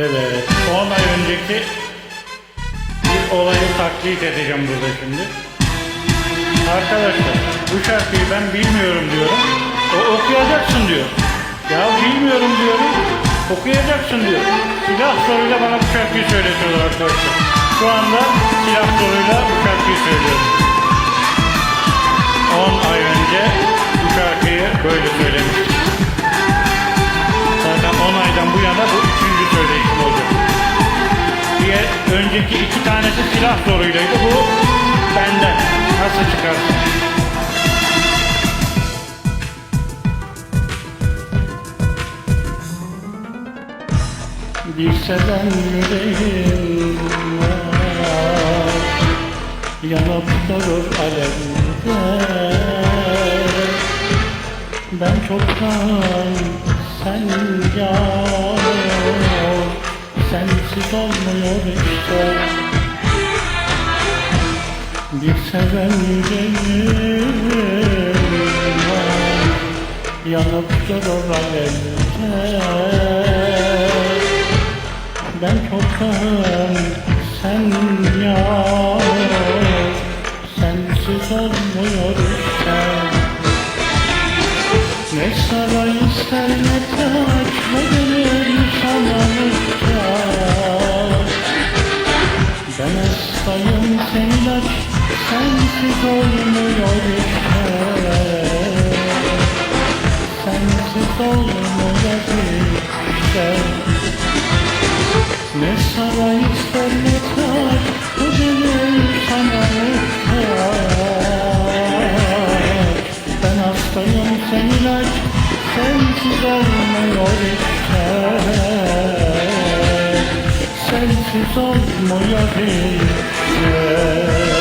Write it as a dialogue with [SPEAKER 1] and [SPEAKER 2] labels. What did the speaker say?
[SPEAKER 1] Evet, 10 ay önceki bir olayı taklit edeceğim burada şimdi. Arkadaşlar, bu şarkıyı ben bilmiyorum diyorum. O okuyacaksın diyor. Ya bilmiyorum diyorum. Okuyacaksın diyor. Silah soruyla bana bu şarkıyı söyletiyorlar arkadaşlar. Şu anda silah soruyla bu şarkıyı söylüyorum. Önceki iki tanesi silah soruylaydı. Bu benden. Nasıl çıkarsın? Bir seven yüreğim var Yanıp durur alevde Ben çoktan sen yar Sensiz olmuyor işte Bir seven yüreğim var Yanıp durur alevde ben çoktan sen yar. Sensiz olmuyor işte Ne saray ister ne taç Ne Sen ilaç Sensiz olmuyor işte. Sensiz olmuyor işte. Ne saray ister ne taç Bu gönül sana muhtaç Ben hastayım ilaç Sensiz olmuyor işte Sensiz olmuyor işte